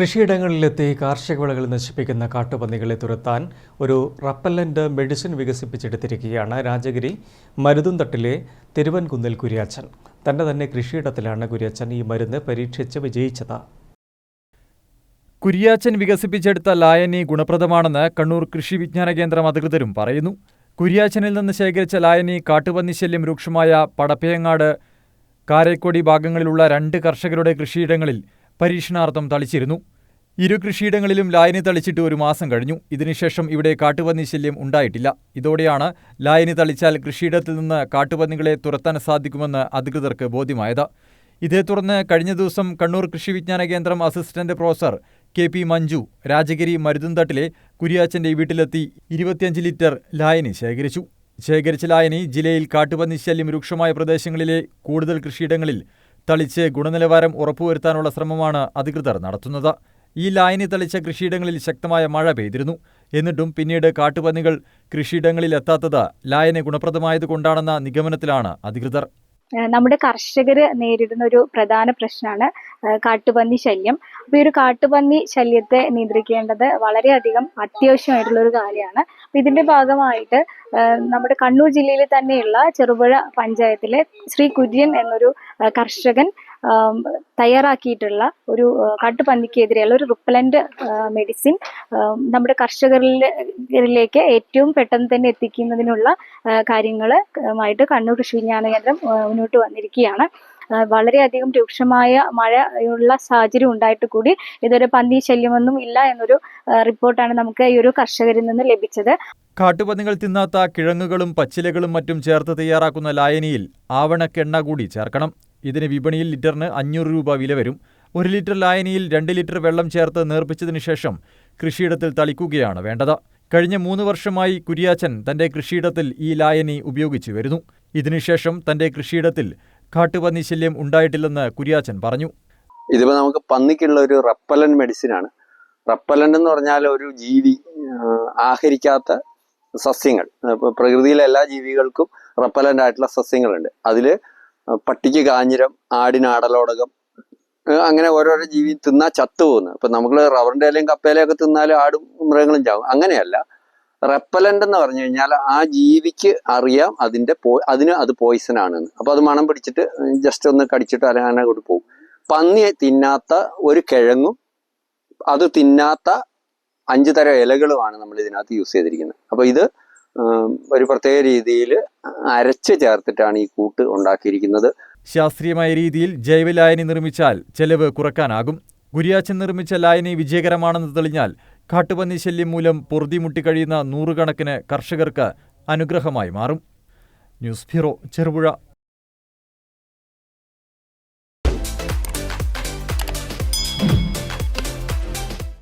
കൃഷിയിടങ്ങളിലെത്തി കാർഷിക വിളകൾ നശിപ്പിക്കുന്ന കാട്ടുപന്നികളെ തുരത്താൻ ഒരു റപ്പല്ലന്റ് മെഡിസിൻ വികസിപ്പിച്ചെടുത്തിരിക്കുകയാണ് രാജഗിരി മരുതുംതട്ടിലെ തിരുവൻകുന്നിൽ കുര്യാച്ചൻ. തന്റെ തന്നെ കൃഷിയിടത്തിലാണ് കുര്യാച്ചൻ ഈ മരുന്ന് പരീക്ഷിച്ച് വിജയിച്ചത്. കുര്യാച്ചൻ വികസിപ്പിച്ചെടുത്ത ലായനി ഗുണപ്രദമാണെന്ന് കണ്ണൂർ കൃഷി വിജ്ഞാന കേന്ദ്രം അധികൃതരും പറയുന്നു. കുര്യാച്ചനിൽ നിന്ന് ശേഖരിച്ച ലായനി കാട്ടുപന്നി ശല്യം രൂക്ഷമായ പടപ്പയങ്ങാട് കാരേക്കൊടി ഭാഗങ്ങളിലുള്ള രണ്ട് കർഷകരുടെ കൃഷിയിടങ്ങളിൽ പരീക്ഷണാർത്ഥം തളിച്ചിരുന്നു. ഇരു കൃഷിയിടങ്ങളിലും ലായനി തളിച്ചിട്ട് ഒരു മാസം കഴിഞ്ഞു. ഇതിനുശേഷം ഇവിടെ കാട്ടുപന്നി ശല്യം ഉണ്ടായിട്ടില്ല. ഇതോടെയാണ് ലായനി തളിച്ചാൽ കൃഷിയിടത്തിൽ നിന്ന് കാട്ടുപന്നികളെ തുരത്താൻ സാധിക്കുമെന്ന് അധികൃതർക്ക് ബോധ്യമായത്. ഇതേ തുടർന്ന് കഴിഞ്ഞ ദിവസം കണ്ണൂർ കൃഷി വിജ്ഞാന കേന്ദ്രം assistant professor K P Manju Rajagiri മരുതുംതട്ടിലെ കുരിയാച്ചന്റെ വീട്ടിലെത്തി ഇരുപത്തിയഞ്ച് ലിറ്റർ ലായനി ശേഖരിച്ചു. ശേഖരിച്ച ലായനി ജില്ലയിൽ കാട്ടുപന്നി ശല്യം രൂക്ഷമായ പ്രദേശങ്ങളിലെ കൂടുതൽ കൃഷിയിടങ്ങളിൽ തളിച്ച് ഗുണനിലവാരം ഉറപ്പുവരുത്താനുള്ള ശ്രമമാണ് അധികൃതർ നടത്തുന്നത്. ഈ ലായനി തളിച്ച കൃഷിയിടങ്ങളിൽ ശക്തമായ മഴ പെയ്തിരുന്നു. എന്നിട്ടും പിന്നീട് കാട്ടുപന്നികൾ കൃഷിയിടങ്ങളിൽ എത്താത്തത് ലായനി ഗുണപ്രദമായതുകൊണ്ടാണെന്ന നിഗമനത്തിലാണ് അധികൃതർ. നമ്മുടെ കർഷകർ നേരിടുന്ന ഒരു പ്രധാന പ്രശ്നമാണ് കാട്ടുപന്നി ശല്യം. അപ്പൊ ഈ ഒരു കാട്ടുപന്നി ശല്യത്തെ നിയന്ത്രിക്കേണ്ടത് വളരെയധികം അത്യാവശ്യമായിട്ടുള്ള ഒരു കാര്യമാണ് ഇതിന്റെ ഭാഗമായിട്ട് നമ്മുടെ കണ്ണൂർ ജില്ലയിൽ തന്നെയുള്ള ചെറുപുഴ പഞ്ചായത്തിലെ ശ്രീ കുര്യൻ എന്നൊരു കർഷകൻ തയ്യാറാക്കിയിട്ടുള്ള ഒരു കാട്ടുപന്നിക്കെതിരെയുള്ള ഒരു റിപ്പലന്റ് മെഡിസിൻ നമ്മുടെ കർഷകരിലേക്ക് ഏറ്റവും പെട്ടെന്ന് തന്നെ എത്തിക്കുന്നതിനുള്ള കാര്യങ്ങളുമായിട്ട് കണ്ണൂർ കൃഷി വിജ്ഞാന കേന്ദ്രം മുന്നോട്ട് വന്നിരിക്കുകയാണ്. വളരെയധികം രൂക്ഷമായ മഴയുള്ള സാഹചര്യം ഉണ്ടായിട്ട് കൂടി ഇതൊരു പന്നി ശല്യമൊന്നും ഇല്ല എന്നൊരു റിപ്പോർട്ടാണ് നമുക്ക് ഈ ഒരു കർഷകരിൽ നിന്ന് ലഭിച്ചത്. കാട്ടുപന്നികൾ തിന്നാത്ത കിഴങ്ങുകളും പച്ചിലകളും മറ്റും ചേർത്ത് തയ്യാറാക്കുന്ന ലായനിയിൽ ആവണക്കെണ്ണ കൂടി ചേർക്കണം. ഇതിന് വിപണിയിൽ ലിറ്ററിന് അഞ്ഞൂറ് രൂപ വില വരും. ഒരു ലിറ്റർ ലായനിയിൽ രണ്ട് ലിറ്റർ വെള്ളം ചേർത്ത് നേർപ്പിച്ചതിന് ശേഷം കൃഷിയിടത്തിൽ തളിക്കുകയാണ് വേണ്ടത്. കഴിഞ്ഞ മൂന്ന് വർഷമായി കുര്യാച്ചൻ തന്റെ കൃഷിയിടത്തിൽ ഈ ലായനി ഉപയോഗിച്ചു വരുന്നു. ഇതിനുശേഷം തന്റെ കൃഷിയിടത്തിൽ കാട്ടുപന്നി ശല്യം ഉണ്ടായിട്ടില്ലെന്ന് കുര്യാച്ചൻ പറഞ്ഞു. ഇതിപ്പോ നമുക്ക് പന്നിക്കുള്ള ഒരു റപ്പലൻ മെഡിസിൻ ആണ്. റപ്പലൻ എന്ന് പറഞ്ഞാൽ ഒരു ജീവി ആഹരിക്കാത്ത സസ്യങ്ങൾ. പ്രകൃതിയിലെ എല്ലാ ജീവികൾക്കും റപ്പലന്റ് ആയിട്ടുള്ള സസ്യങ്ങളുണ്ട്. അതിൽ പട്ടിക്ക് കാഞ്ഞിരം ആടിന് ആടലോടകം അങ്ങനെ ഓരോരോ ജീവി തിന്നാൽ ചത്തു പോകുന്നു ഇപ്പം നമ്മൾ റബ്ബറിന്റെ ഇലയും കപ്പയിലൊക്കെ തിന്നാലും ആടും മൃഗങ്ങളും ചാവും. അങ്ങനെയല്ല. റെപ്പലന്റ് എന്ന് പറഞ്ഞു കഴിഞ്ഞാൽ ആ ജീവിക്ക് അറിയാം അതിന്റെ പോ അതിന് അത് പോയിസൺ ആണെന്ന്. അപ്പോൾ അത് മണം പിടിച്ചിട്ട് ജസ്റ്റ് ഒന്ന് കടിച്ചിട്ട് അലഹാനെ കൊണ്ട് പോകും. പന്നി തിന്നാത്ത ഒരു കിഴങ്ങും അത് തിന്നാത്ത അഞ്ച് തരം ഇലകളുമാണ് നമ്മൾ ഇതിനകത്ത് യൂസ് ചെയ്തിരിക്കുന്നത്. അപ്പോൾ ഇത് ഒരു പ്രത്യേക രീതിയിൽ അരച്ച് ചേർത്തിട്ടാണ് ഈ കൂട്ട് ഉണ്ടാക്കിയിരിക്കുന്നത്. ശാസ്ത്രീയമായ രീതിയിൽ ജൈവലായനി നിർമ്മിച്ചാൽ ചെലവ് കുറക്കാനാകും. ഗുരിയാച്ചൻ നിർമ്മിച്ച ലായനി വിജയകരമാണെന്ന് തെളിഞ്ഞാൽ കാട്ടുപന്നി ശല്യം മൂലം പൊറുതിമുട്ടി കഴിയുന്ന നൂറുകണക്കിന് കർഷകർക്ക് അനുഗ്രഹമായി മാറും. News bureau Cherupuzha.